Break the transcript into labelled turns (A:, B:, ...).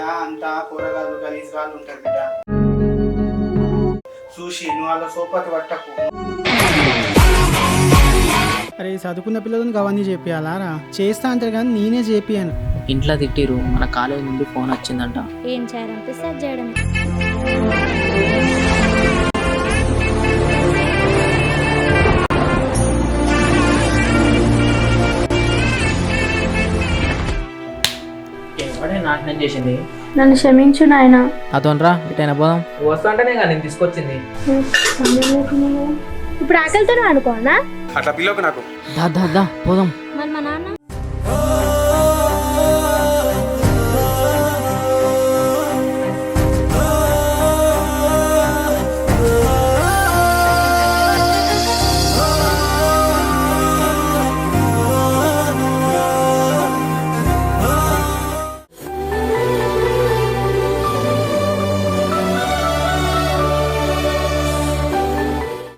A: ఇంట్లో అంతా కూరగాయలు గలీజ్గాలు ఉంటారు బిడ్డ. చూసి నువ్వు వాళ్ళ సోపతి పట్టకు.
B: అరే చదువుకున్న పిల్లలను అవన్నీ చేపియాలారా చేస్తా అంటారు కానీ నేనే చేపియాను.
C: ఇంట్లో తిట్టిరు మన కాలేజ్ నుండి ఫోన్ వచ్చిందంట.
D: ఏం చేయాలనిపిస్తే చేయడం
C: ఎవడే నాశనం చేసింది.
D: నన్ను క్షమించు నాయన.
C: అతోనరా ఇటైనా పోదాం. వస్తుంటేనే కానీ నేను తీసుకొచ్చింది.
D: ఇప్పుడు ఆకలితో అనుకోనా
E: అట్లా పిల్లలకు నాకు.
C: దా దా దా పోదాం.
D: మరి మా నాన్న?